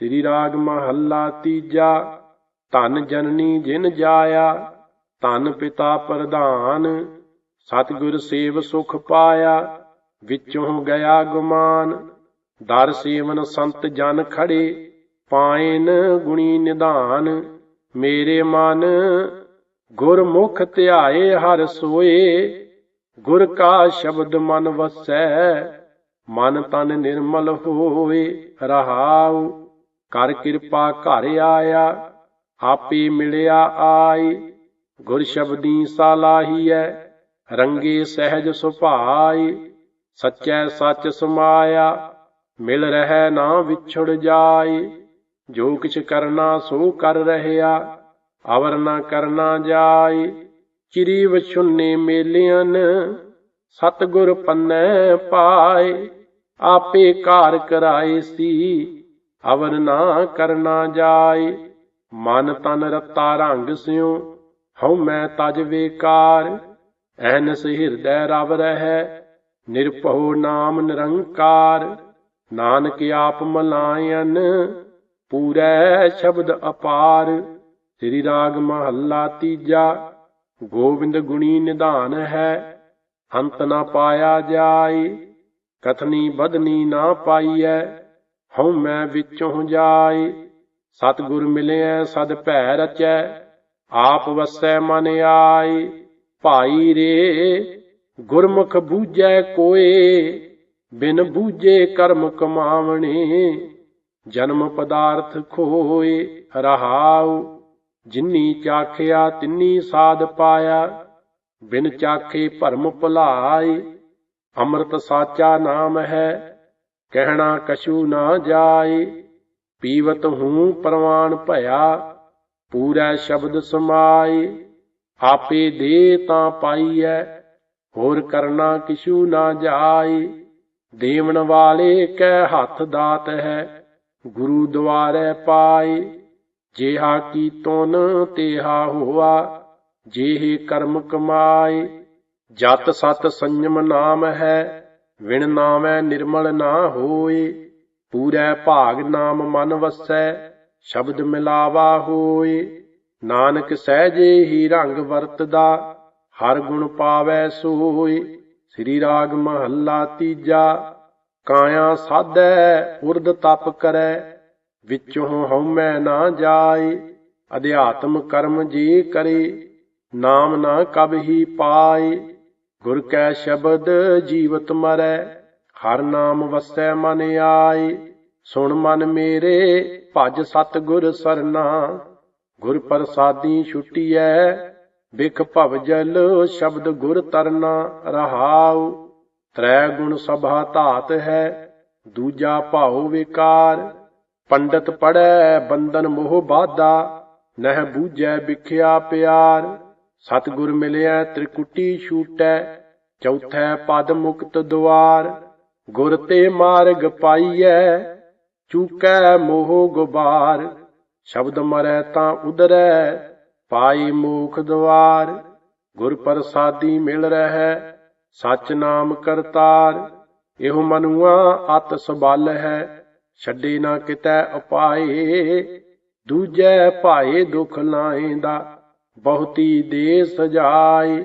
ਸ੍ਰੀ ਰਾਗ ਮਹੱਲਾ ਤੀਜਾ, ਧਨ ਜਨਨੀ ਜਿਨ ਜਾਇਆ, ਧਨ ਪਿਤਾ ਪ੍ਰਧਾਨ, ਸਤਿਗੁਰ ਸੇਵ ਸੁਖ ਪਾਇਆ, ਵਿੱਚੋਂ ਗਿਆ ਗੁਮਾਨ, ਦਰ ਸੇਵਨ ਸੰਤ ਜਨ ਖੜੇ, ਪਾਇਨ ਗੁਣੀ ਨਿਧਾਨ, ਮੇਰੇ ਮਨ ਗੁਰਮੁਖ ਧਿਆਏ ਹਰ ਸੋਏ, ਗੁਰ ਕਾ ਸ਼ਬਦ ਮਨ ਵਸੈ, ਮਨ ਤਨ ਨਿਰਮਲ ਹੋਏ ਰਹਾਉ। ਕਰ ਕਿਰਪਾ ਘਰ ਆਇਆ, ਆਪੇ ਮਿਲਿਆ ਆਈ। ਗੁਰ ਸ਼ਬਦੀ ਸਾਲਾਹੀਐ, ਰੰਗੇ ਸਹਿਜ ਸੁਭਾਈ। ਸਚੈ ਸੱਚ ਸਮਾਇਆ, ਮਿਲ ਰਹਿ ਨਾ ਵਿਛੜ ਜਾਏ ਜੋ ਕਿਛ ਕਰਨਾ ਸੋ ਕਰ ਰਹਿਆ, ਅਵਰ ਨਾ ਕਰਨਾ ਜਾਏ ਚਿਰੀ ਵਿਛੁੰਨੇ ਮੇਲਿਆਂ ਸਤਗੁਰ ਪੰਨੈ ਪਾਏ, ਆਪੇ ਕਾਰ ਕਰਾਏ ਸੀ। ਅਵਰ ਨਾ ਕਰਨਾ ਜਾਏ। ਮਨ ਤਨ ਰਤਾ ਰੰਗ ਸਿਉ, ਹਉ ਮੈਂ ਤਜ ਵੇਕਾਰ। ਐਨਸ ਹਿਰਦੈ ਰਵ ਰਹਿ, ਨਿਰਭਉ ਨਾਮ ਨਿਰੰਕਾਰ। ਨਾਨਕ ਆਪ ਮਲਾਇਨ, ਪੂਰੈ ਸ਼ਬਦ ਅਪਾਰ। ਸ੍ਰੀ ਰਾਗ ਮਹੱਲਾ ਤੀਜਾ, ਗੋਬਿੰਦ ਗੁਣੀ ਨਿਧਾਨ ਹੈ। ਅੰਤ ਨਾ ਪਾਇਆ ਜਾਏ, ਕਥਨੀ ਬਦਨੀ ਨਾ ਪਾਈਐ। ਹਉ ਮੈਂ ਵਿੱਚੋਂ ਜਾਏ ਸਤਿਗੁਰ ਮਿਲਿਆ ਸਦ ਭੈ ਰਚੈ, ਆਪ ਵਸੈ ਮਨ ਆਈ। ਭਾਈ ਰੇ, ਗੁਰਮੁਖ ਬੂਝੈ ਕੋਏ, ਬਿਨ ਬੂਝੇ ਕਰਮ ਕਮਾਵਣੇ। ਜਨਮ ਪਦਾਰਥ ਖੋਏ, ਰਹਾਉ। ਜਿਨੀ ਚਾਖਿਆ, ਤਿੰਨੀ ਸਾਧ ਪਾਇਆ। ਬਿਨ ਚਾਖੇ ਭਰਮ ਭੁਲਾਏ ਅੰਮ੍ਰਿਤ ਸਾਚਾ ਨਾਮ ਹੈ ਕਹਿਣਾ ਕਛੂ ਨਾ ਜਾਏ, ਪੀਵਤ ਹੂੰ ਪ੍ਰਵਾਨ ਭਇਆ, ਪੂਰਾ ਸ਼ਬਦ ਸਮਾਏ, ਆਪੇ ਦੇ ਤਾਂ ਪਾਈਐ, ਹੋਰ ਕਰਨਾ ਕਿਛੂ ਨਾ ਜਾਏ, ਦੇਵਣ ਵਾਲੇ ਕੈ ਹੱਥ ਦਾਤ ਹੈ, ਗੁਰੂ ਦੁਆਰੇ ਪਾਏ, ਜੇਹਾ ਕੀ ਤੁਨ ਤੇਹਾ ਹੋਆ, ਜਿਹੇ ਕਰਮ ਕਮਾਏ, ਜਤ ਸਤ ਸੰਜਮ ਨਾਮ ਹੈ ਵਿਣ ਨਾਮੈ ਨਿਰਮਲ ਨਾ ਹੋਏ, ਪੂਰੈ ਭਾਗ ਨਾਮ ਮਨ ਵਸੈ, ਸ਼ਬਦ ਮਿਲਾਵਾ ਹੋਏ। ਨਾਨਕ ਸਹਿਜੇ ਹੀ ਰੰਗ ਵਰਤਦਾ, ਹਰ ਗੁਣ ਪਾਵੈ ਸੋਈ ਸ੍ਰੀ ਰਾਗ ਮਹੱਲਾ ਤੀਜਾ, ਕਾਇਆ ਸਾਧੈ ਉਰਦ ਤਪ ਕਰੈ, ਵਿੱਚੋਂ ਹਉਮੈ ਨਾ ਜਾਏ। ਅਧਿਆਤਮ ਕਰਮ ਜੀ ਕਰੇ, ਨਾਮ ਨਾ ਕਬ ਹੀ ਪਾਏ। ਗੁਰ ਕੈ ਸ਼ਬਦ ਜੀਵਤ ਮਰੈ, ਹਰ ਨਾਮ ਵਸੈ ਮਨ ਆਏ। ਸੁਣ ਮਨ ਮੇਰੇ, ਭਜ ਸਤ ਗੁਰ ਸਰਨਾ। ਗੁਰ ਪ੍ਰਸਾਦੀ ਛੁਟੀਐ ਬਿਖ ਭਵ ਜਲ ਸ਼ਬਦ ਗੁਰ ਤਰਨਾ ਰਹਾਉ। ਤ੍ਰੈ ਗੁਣ ਸਭਾ ਧਾਤ ਹੈ, ਦੂਜਾ ਭਾਉ ਵਿਕਾਰ। ਪੰਡਤ ਪੜੈ ਬੰਦਨ ਮੋਹ ਬਾਧਾ, ਨਹਿ ਬੂਝੈ ਵਿਖਿਆ ਪਿਆਰ। ਸਤਿਗੁਰ ਮਿਲਿਆ, ਤ੍ਰਿਕੁਟੀ ਛੂਟੈ, ਚੌਥੈ ਪਦ ਮੁਕਤ ਦੁਆਰ, ਗੁਰ ਤੇ ਮਾਰਗ ਪਾਈਐ, ਚੂਕੈ ਮੋਹ ਗੁਬਾਰ, ਸ਼ਬਦ ਮਰੈ ਤਾਂ ਉਦਰੈ, ਪਾਈ ਮੂਖ ਦੁਆਰ ਗੁਰ ਪ੍ਰਸਾਦੀ ਮਿਲ ਰਹਿ, ਸਚ ਨਾਮ ਕਰਤਾਰ, ਇਹੋ ਮਨੁਆ ਅਤ ਸਬਲ ਹੈ, ਛੱਡੇ ਨਾ ਕਿਤੈ ਉਪਾਏ, ਦੂਜੈ ਭਾਏ ਦੁਖ ਲਾਏਂਦਾ। ਬਹੁਤੀ ਦੇ ਸਜਾਏ।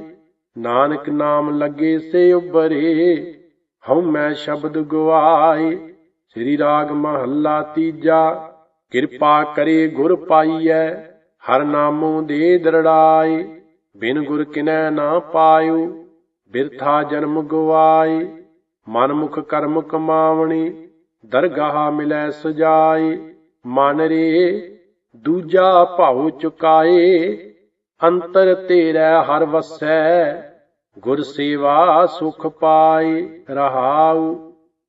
ਨਾਨਕ ਨਾਮ ਲੱਗੇ ਸੇ ਉਬਰੇ ਹਉ ਮੈਂ ਸ਼ਬਦ ਗਵਾਏ। ਸ੍ਰੀ ਰਾਗ ਮਹੱਲਾ ਤੀਜਾ, ਕਿਰਪਾ ਕਰੇ ਗੁਰ ਪਾਈਐ, ਹਰ ਨਾਮੋਂ ਦੇ ਦਰੜਾਏ। ਬਿਨ ਗੁਰ ਕਿਨੈ ਨਾ ਪਾਇਓ, ਬਿਰਥਾ ਜਨਮ ਗਵਾਏ। ਮਨ ਮੁਖ ਕਰਮ ਕਮਾਵਣੀ, ਦਰਗਾਹ ਮਿਲੈ ਸਜਾਏ। ਮਨ ਰੇ, ਦੂਜਾ ਭਾਉ ਚੁਕਾਏ। ਅੰਤਰ ਤੇਰੇ ਹਰ ਵਸੈ, ਗੁਰ ਸੇਵਾ ਸੁਖ ਪਾਏ ਰਹਾਉ।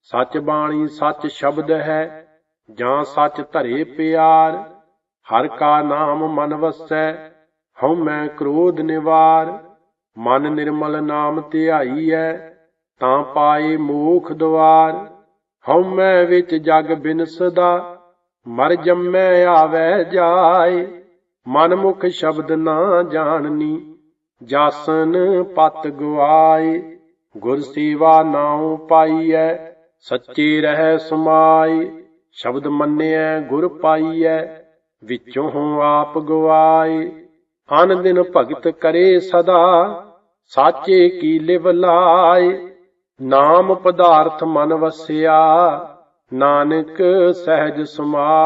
ਸਚ ਬਾਣੀ ਸਚ ਸ਼ਬਦ ਹੈ, ਜਾਂ ਸਚ ਧਰੇ ਪਿਆਰ। ਹਰ ਕਾ ਨਾਮ ਮਨ ਵਸੈ, ਹਉ ਮੈਂ ਕ੍ਰੋਧ ਨਿਵਾਰ। ਮਨ ਨਿਰਮਲ ਨਾਮ ਧਿਆਈ ਧਿਆਈਐ ਤਾਂ ਪਾਏ ਮੋਖ ਦਵਾਰ। ਹਉ ਮੈਂ ਵਿੱਚ ਜਗ ਬਿਨਸਦਾ, ਮਰ ਜੰਮੈ ਆਵੈ ਜਾਏ। ਮਨ ਮੁਖ ਸ਼ਬਦ ਨਾ ਜਾਣਨੀ, ਜਾਸਨ ਪਤ ਗਵਾਏ ਗੁਰ ਸੇਵਾ ਨਾਉ ਪਾਈਐ, ਸੱਚੇ ਰਹਿ ਸਮਾਈ ਸ਼ਬਦ ਮੰਨਿਐ, ਗੁਰ ਪਾਈਐ, ਵਿੱਚੋਂ ਆਪ ਗਵਾਏ। ਅਨ ਦਿਨ ਭਗਤ ਕਰੇ ਸਦਾ, ਸਾਚੇ ਕੀ ਲਿਵ ਲਾਏ। ਨਾਮ ਪਦਾਰਥ ਮਨ ਵਸਿਆ, ਨਾਨਕ ਸਹਿਜ ਸਮਾ